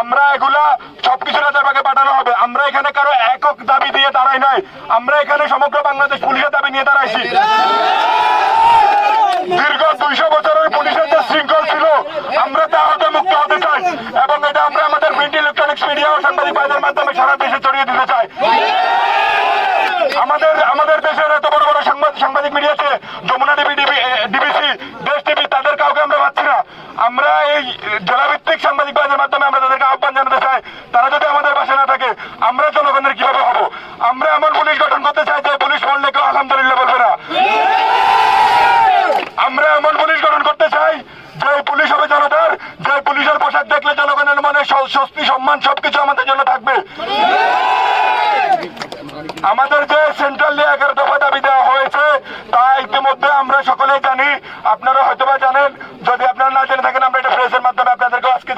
আমার এগুলা সবকিছু রাজার পাঠানো হবে। আমরা এখানে কারও একক দাবি দিয়ে দাঁড়াই নাই। আমরা এখানে সমগ্র বাংলাদেশ পুলিশের দাবি নিয়ে দাঁড়াইছি। আমরা হতে মুক্ত হতে চাই এবং এটা আমরা আমাদের প্রিন্ট ইলেকট্রনিক্স মিডিয়া ও সাংবাদিক ভাইদের মাধ্যমে সারা দেশে ছড়িয়ে দিতে চাই। আমাদের আমাদের দেশের এত বড় বড় সাংবাদিক সাংবাদিক মিডিয়াতে Jamuna TV DBC Desh TV তাদের কাউকে আমরা পাচ্ছি না। আমরা এই জেলাভিত্তিক সাংবাদিক ভাইদের মাধ্যমে আমরা তাদেরকে আহ্বান জানাতে চাই, তারা যদি আমাদের পাশে না থাকে, আমরা জনগণের কীভাবে হব? আমরা এমন পুলিশ গঠন করতে চাই যে পুলিশ বললে কেউ আলহামদুলিল্লাহ বলবে না আমরা এমন পুলিশ গঠন করতে চাই যে পুলিশ হবে জনতার যে পুলিশের পোশাক দেখলে জনগণের স্বস্তি সম্মান সবকিছু আমাদের জন্য থাকবে। আমাদের যে সেন্ট্রাল এগারো দফা দাবি দেওয়া হয়েছে তা ইতিমধ্যে আমরা সকলেই জানি। আপনারা হয়তো বা জানেন যদি আপনারা না জেনে থাকেন আমরা এটা প্রেসের মাধ্যমে আপনাদেরকে আজকে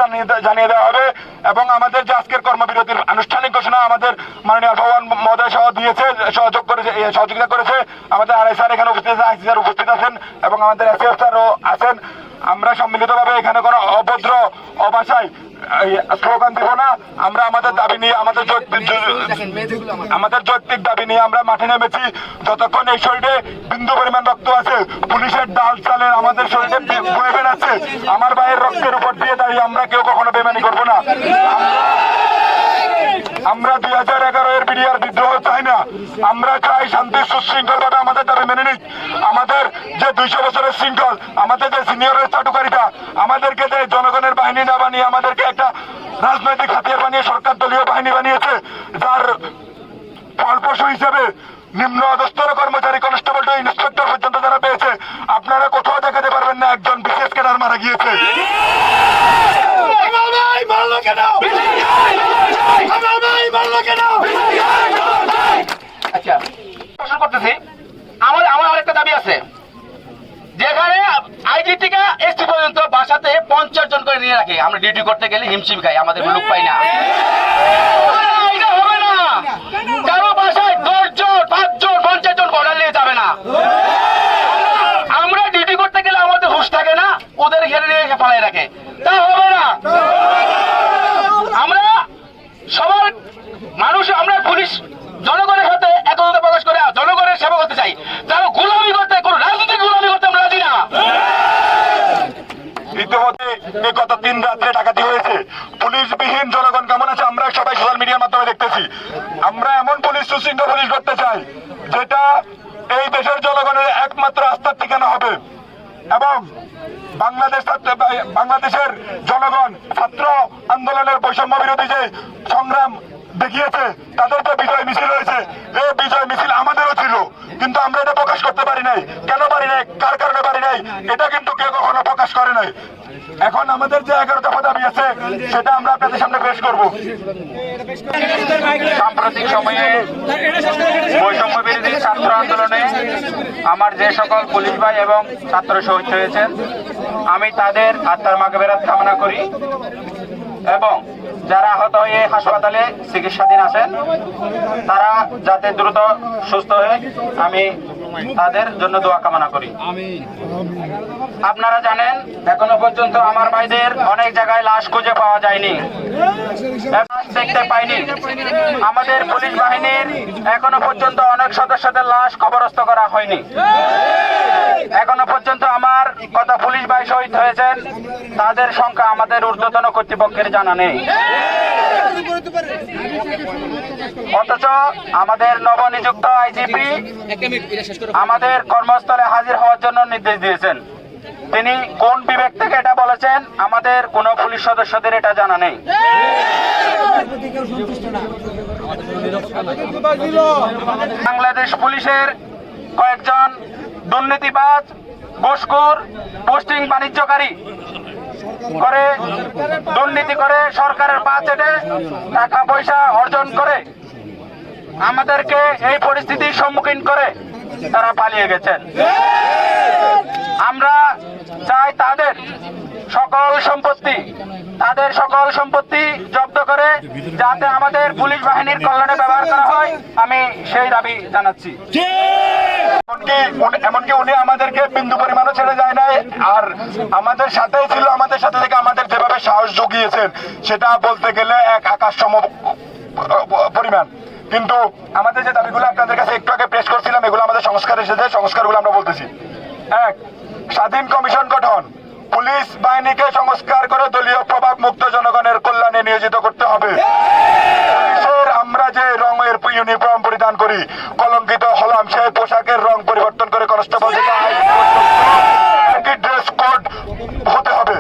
জানিয়ে দেওয়া হবে। এবং আমাদের যে আজকের কর্মবিরতির আনুষ্ঠানিক ঘোষণা আমাদের মাননীয় ভগবান মহোদয় সহ দিয়েছে সহযোগ করেছে সহযোগিতা করেছে। আমাদের আড়াই স্যার এখানে উপস্থিত আছেন আইসি স্যার উপস্থিত আছেন এবং আমাদের এসএফ স্যারও আছেন। আমরা সম্মিলিতভাবে এখানে কোনো অভদ্র এই, স্লোগান দিব না? আমরা আমাদের দাবি নিয়ে আমাদের আমাদের যৌক্তিক দাবি নিয়ে আমরা মাঠে নেমেছি। যতক্ষণ এই শরীরে বিন্দু পরিমাণ রক্ত আছে পুলিশের ডাল চালের আমাদের শরীরে বি- আছে আমার ভাইয়ের রক্তের উপর দিয়ে দাঁড়িয়ে আমরা কেউ কখনো বেমানি করব না। আমরা দুই হাজার এগারো এর বিডিআর বিদ্রোহ চাই না। আমরা চাই শান্তি সুশৃঙ্খল ভাবে আমাদের দাবি মেনে নিক। আমাদের যে দুইশো বছরের শৃঙ্খল, আমাদের যে সিনিয়রের চাটুকারিতা, আমাদেরকে যে জনগণের বাহিনী না বানিয়ে, আমাদেরকে একটা রাজনৈতিক হাতিয়ার বানিয়ে সরকার দলীয় বাহিনী বানিয়েছে, যার ফলপ্রসূ হিসেবে নিম্ন অধস্তর কর্মচারী কনস্টেবল টু ইন্সপেক্টর পর্যন্ত যারা পেয়েছে, আপনারা কোথাও দেখাতে পারবেন না, একজন বিশেষ কেনার মারা গিয়েছে। মারলো কেন? আমার ভাই মারলো কেন? আচ্ছা প্রশ্ন করতেছি। আমার আমার আরেকটা দাবি আছে। যেখানে আইজি থেকে এসটি পর্যন্ত বাসাতে পঞ্চাশ জন করে নিয়ে রাখে। আমরা ডিউটি করতে গেলে হিমশিম খাই, আমাদের লোক পাই না। হবে না। কারও বাসায় দশ জন, পাঁচ জন, পঞ্চাশ জন অর্ডার নিয়ে যাবে না। আমরা ডিউটি করতে গেলে আমাদের হুশ থাকে না, ওদের ঘেরে নিয়ে পালাই রাখে। তা হবে না। মানুষ আমরা পুলিশ, জনগণের সাথে একতা প্রকাশ করে জনগণের সেবা করতে চাই। তারা গোলামি করতে, কোন রাজনৈতিক গোলামি করতে আমরা রাজি না। সবাই মিডিয়ার মাধ্যমে দেখতেছি। আমরা এমন পুলিশ পুলিশ করতে চাই, যেটা এই জনগণের একমাত্র আস্থার ঠিকানা হবে। এবং বাংলাদেশ ছাত্র- বাংলাদেশের জনগণ ছাত্র আন্দোলনের বৈষম্য বিরোধী যে সংগ্রাম দেখিয়েছে, তাদের তো বিজয় মিছিল হয়েছে। এই বিজয় মিছিল আমাদেরও ছিল। কিন্তু আমরা এটা প্রকাশ করতে পারি নাই। কেন পারি নাই? কার কারণে পারি নাই? এটা কিন্তু কেউ কখনো প্রকাশ করে নাই। এখন আমাদের যে এগারো দফা দাবি আছে, সেটা আমরা আপনাদের সামনে পেশ করব। সাম্প্রতিক সময়ে বৈষম্য বিরোধী ছাত্র আন্দোলনে আমার যে সকল পুলিশ ভাই এবং ছাত্র শহীদ হয়েছেন, আমি তাদের আত্মার মাগবেরাত কামনা করি। এবং যারা আহত হয়ে হাসপাতালে চিকিৎসাধীন আছেন, তারা যাতে দ্রুত সুস্থ হয়ে আমি তাদের জন্য দোয়া কামনা করি। আপনারা জানেন, এখনও পর্যন্ত আমার ভাইদের অনেক জায়গায় লাশ খুঁজে পাওয়া যায়নি। দেখতে পাইনি। আমাদের পুলিশ বাহিনীর এখনও পর্যন্ত অনেক সদস্যদের লাশ খবরস্থ করা হয়নি। এখনও পর্যন্ত আমার কত পুলিশ ভাই শহীদ হয়েছেন, তাদের সংখ্যা আমাদের ঊর্ধ্বতন কর্তৃপক্ষের জানা নেই। অথচ আমাদের নবনিযুক্ত আইজিপি আমাদের কর্মস্থলে হাজির হওয়ার জন্য নির্দেশ দিয়েছেন। তিনি কোন বিবেক থেকে এটা বলেছেন, আমাদের কোন পুলিশ সদস্যদের এটা জানা নেই। বাংলাদেশ পুলিশের কয়েকজন দুর্নীতিবাজ ঘুষখোর পোস্টিং বাণিজ্যকারী। করে দুর্নীতি করে সরকারের পা চেটে টাকা পয়সা অর্জন করে আমাদেরকে এই পরিস্থিতির সম্মুখীন করে তারা পালিয়ে গেছেন। আমরা চাই তাদের সকল সম্পত্তি তাদের সকল সম্পত্তি জব্দ করে যাতে আমাদের পুলিশ বাহিনীর কল্যাণে ব্যবহার করা হয় আমি সেই দাবি জানাচ্ছি। এমনকি উনি- এমনকি উনি আমাদেরকে বিন্দু পরিমাণও ছেড়ে যায় আর আমাদের সাথেই ছিল, আমাদের সাথে থেকে আমাদের যেভাবে সাহস জুগিয়েছেন, সেটা বলতে গেলে এক আকাশ সম পরিমাণ। কিন্তু আমাদের যে দাবিগুলো আপনাদের কাছে একটু আগে পেশ করছিলাম, এগুলো আমাদের সংস্কার এসেছে, সংস্কারগুলো আমরা বলতেছি। এক, স্বাধীন কমিশন গঠন। পুলিশ বাহিনীকে সংস্কার করে দলীয় প্রভাব মুক্ত জনগণের কল্যাণে নিয়োজিত করতে হবে। আমরা যে রঙের ইউনিফর্ম পরিধান করি, কলঙ্কিত হলাম সেই পোশাকের রং পরিবর্তন করে কনস্টেবল ড্রেস কোড হতে হবে।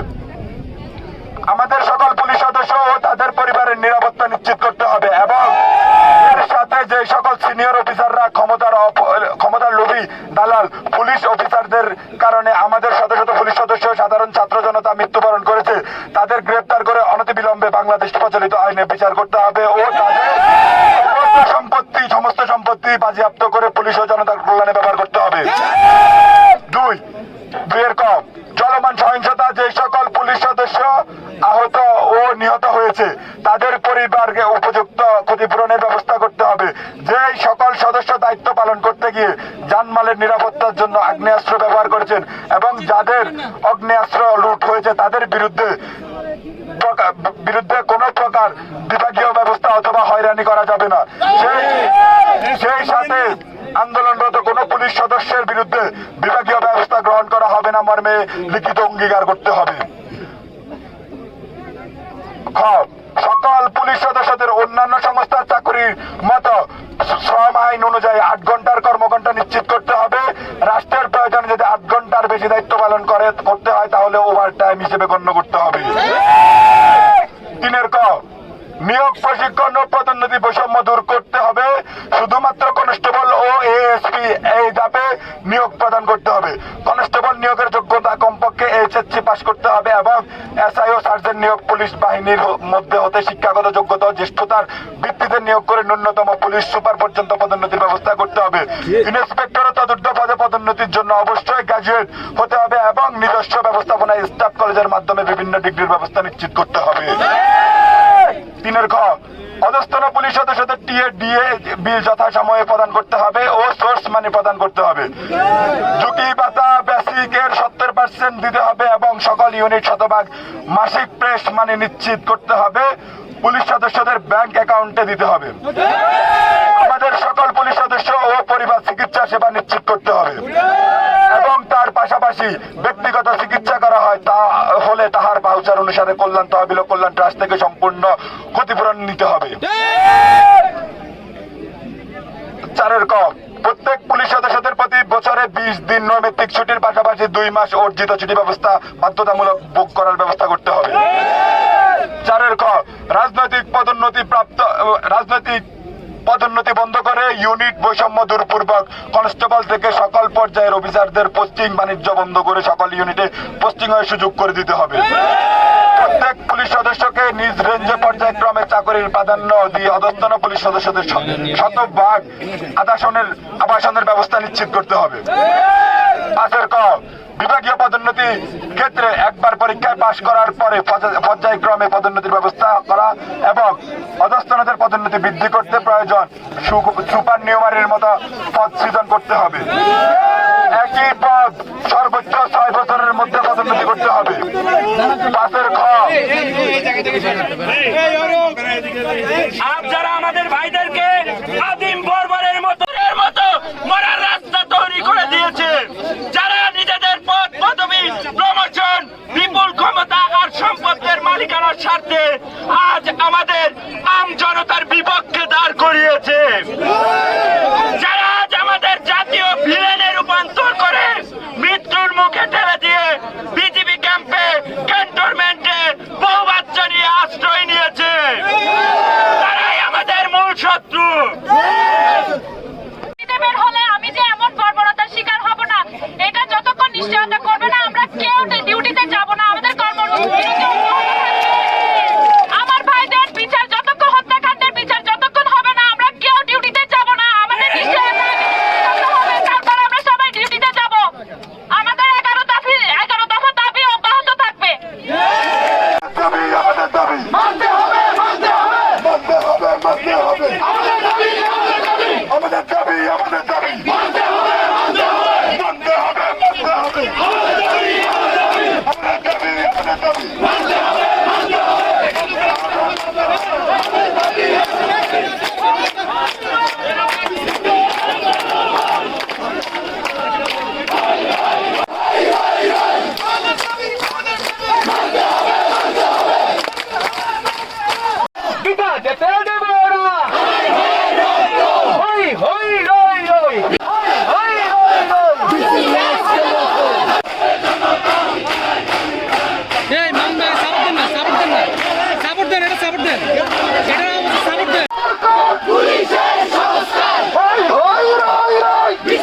আমাদের সকল পুলিশ সদস্য ও তাদের পরিবারের নিরাপত্তা নিশ্চিত করতে হবে এবং এর সাথে যে সকল সিনিয়র অফিসাররা ক্ষমতার ক্ষমতার লোভী দালাল, পুলিশ অফিসারদের কারণে আমাদের শত শত পুলিশ সদস্য সাধারণ ছাত্র জনতা মৃত্যুবরণ করেছে, তাদের গ্রেপ্তার করে অনতিবিলম্বে বাংলাদেশ প্রচলিত আইনে বিচার করতে হবে ও তাদের সম্পত্তি, সমস্ত সম্পত্তি বাজেয়াপ্ত করে পুলিশ ও জনতার কল্যাণে ব্যবহার করতে হবে দুই দুইয়ের কম চলমান সহিংসতা যে সকল পুলিশ সদস্য আহত ও নিহত হয়েছে তাদের পরিবারকে উপযুক্ত ক্ষতিপূরণের ব্যবস্থা করতে হবে যে সকল সদস্য দায়িত্ব পালন করতে গিয়ে জানমালের নিরাপত্তার জন্য আগ্নেয়াস্ত্র ব্যবহার করেছেন এবং যাদের অগ্নেয়াস্ত্র লুট হয়েছে, তাদের বিরুদ্ধে বিরুদ্ধে কোনো প্রকার বিভাগীয় ব্যবস্থা অথবা হয়রানি করা যাবে না। সেই সেই সাথে আন্দোলনরত কোন পুলিশ সদস্যের বিরুদ্ধে বিভাগীয় ব্যবস্থা গ্রহণ করা হবে না মর্মে লিখিত অঙ্গীকার করতে হবে। সকল পুলিশ সদস্যদের অন্যান্য সংস্থার চাকরির মতো শ্রম আইন অনুযায়ী আট ঘণ্টার কর্মঘণ্টা নিশ্চিত করতে হবে। রাষ্ট্রের প্রয়োজনে যদি আট ঘণ্টার বেশি দায়িত্ব পালন করে, করতে হয়, তাহলে ওভার টাইম হিসেবে গণ্য করতে হবে। তিনের ক, নিয়োগ, প্রশিক্ষণ ও পদোন্নতি বৈষম্য দূর করতে হবে। শুধুমাত্র কনস্টেবল ও এএসপি এই ধাপে নিয়োগ প্রদান করতে হবে। কনস্টেবল নিয়োগের যোগ্যতা কমপক্ষে এইচএসসি পাস করতে হবে এবং নিয়োগ পুলিশ বাহিনীর মধ্যে হতে শিক্ষাগত যোগ্যতা ও জ্যেষ্ঠতার ভিত্তিতে নিয়োগ করে ন্যূনতম পুলিশ সুপার পর্যন্ত পদোন্নতির ব্যবস্থা করতে হবে। ইন্সপেক্টর তদুর্ধ পদে পদোন্নতির জন্য অবশ্যই গ্রাজুয়েট হতে হবে এবং নিজস্ব ব্যবস্থাপনা স্টাফ কলেজের মাধ্যমে বিভিন্ন ডিগ্রির ব্যবস্থা নিশ্চিত করতে হবে। তিনের খ অধস্তন পুলিশ সদস্যদের টিএ ডিএ বিল যথাসময়ে প্রদান করতে হবে ও সোর্স মানি প্রদান করতে হবে। ঝুঁকি পাতা বেসিকের সত্তর পার্সেন্ট দিতে হবে এবং সকল ইউনিট শতভাগ মাসিক প্রেস মানি নিশ্চিত করতে হবে, পুলিশ সদস্যদের ব্যাংক অ্যাকাউন্টে দিতে হবে। আমাদের সকল পুলিশ সদস্য ও পরিবার চিকিৎসা সেবা নিশ্চিত করতে হবে। এবং তার পাশাপাশি ব্যক্তিগত চিকিৎসা করা হয়, তা হলে তাহার ভাউচার অনুসারে কল্যাণ তহবিল ও কল্যাণ ট্রাস্ট থেকে সম্পূর্ণ ক্ষতিপূরণ নিতে হবে। চারের কম। প্রতি বিশ দিন নৈমিত্তিক ছুটির পাশাপাশি দুই মাস অর্জিত ছুটি ব্যবস্থা বাধ্যতামূলক বুক করার ব্যবস্থা করতে হবে। চারের ক রাজনৈতিক পদোন্নতি প্রাপ্ত, রাজনৈতিক পদোন্নতি বন্ধ করে ইউনিট বৈষম্য দূরপূর্বক কনস্টেবল থেকে সকল পর্যায়ের অফিসারদের পোস্টিং বাণিজ্য বন্ধ করে সকল ইউনিটে পোস্টিং এর সুযোগ করে দিতে হবে। প্রত্যেক পুলিশ সদস্যকে নিজ রেঞ্জে পর্যায়ক্রমে চাকরির প্রাধান্য দিয়ে অধস্তন পুলিশ সদস্যদের শত শতভাগ আবাসনের আবাসনের ব্যবস্থা নিশ্চিত করতে হবে। পাঁচের ক বিভাগীয় পদোন্নতি ক্ষেত্রে একবার পরীক্ষায় পাশ করার পরে পর্যায়ক্রমে পদোন্নতির ব্যবস্থা করা এবং অধস্তনদের পদোন্নতি বৃদ্ধি করতে প্রয়োজন। সুপার নিয়মারির মতো পদ সৃজন করতে হবে। একই পদ সর্বোচ্চ ছয় বছরের মধ্যে পদোন্নতি করতে হবে। পাঁচের খ আপনারা আমাদের ভাইদেরকে আদিম বর্বরের মতো মতো মরার রাস্তা তৈরি করে দিয়েছে যারা পদ পদবি প্রমোশন বিপুল ক্ষমতা আর সম্পদের মালিকানার স্বার্থে আজ আমাদের আম জনতার বিপক্ষে দাঁড় করিয়েছে। যারা আজ আমাদের জাতীয় ভিলেনে রূপান্তর করে মৃত্যুর মুখে ঠেলে দিয়ে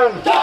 down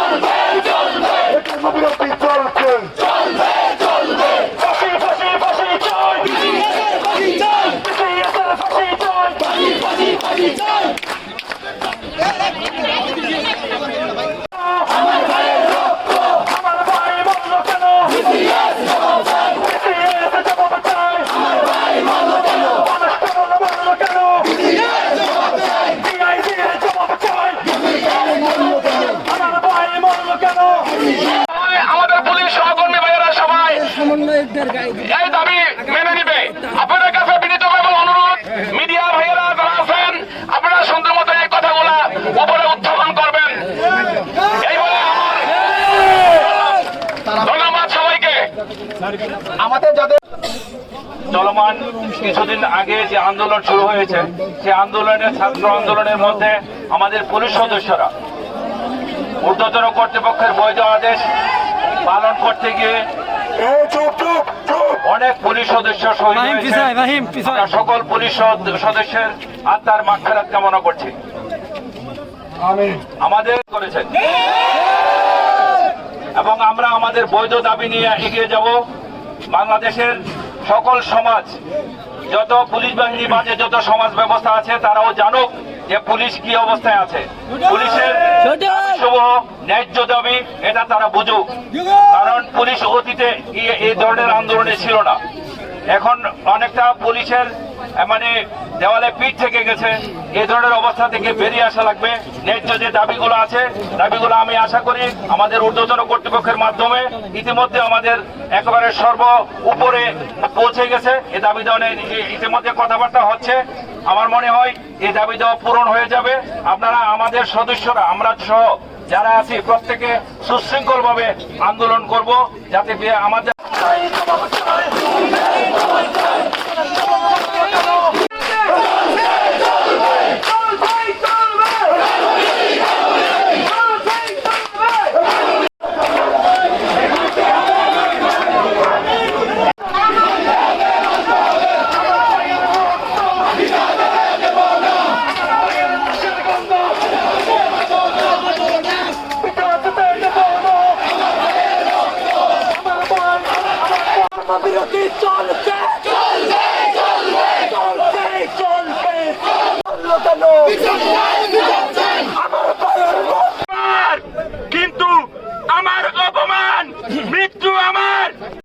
কিছুদিন আগে যে আন্দোলন শুরু হয়েছে সেই আন্দোলনের ছাত্র আন্দোলনের মধ্যে আমাদের পুলিশ সদস্যরা ঊর্ধ্বতন কর্তৃপক্ষের বৈধ আদেশ পালন করতে গিয়ে অনেক পুলিশ সদস্য শহীদ সকল পুলিশ সদস্যের আত্মার মাক্ষারাত কামনা করছি। আমি আমাদের করেছেন। এবং আমরা আমাদের বৈধ দাবি নিয়ে এগিয়ে যাব। বাংলাদেশের সকল সমাজ যত পুলিশ বাহিনী বাজে যত সমাজ ব্যবস্থা আছে, তারাও জানুক যে পুলিশ কি অবস্থায় আছে। পুলিশের সমূহ ন্যায্য দাবি, এটা তারা বুঝুক। কারণ পুলিশ অতীতে এই- ধরনের আন্দোলনে ছিল না। এখন অনেকটা পুলিশের মানে দেওয়ালে পিঠ থেকে গেছে। এই ধরনের অবস্থা থেকে বেরিয়ে আসা লাগবে। ন্যায্য যে দাবিগুলো আছে, দাবিগুলো আমি আশা করি আমাদের ঊর্ধ্বতন কর্তৃপক্ষের মাধ্যমে ইতিমধ্যে আমাদের একেবারে সর্ব উপরে পৌঁছে গেছে। এই দাবি দেওয়া ইতিমধ্যে কথাবার্তা হচ্ছে। আমার মনে হয় এই দাবি দেওয়া পূরণ হয়ে যাবে। আপনারা, আমাদের সদস্যরা, আমরা সহ যারা আছি, প্রত্যেকে সুশৃঙ্খল ভাবে আন্দোলন করব যাতে আমাদের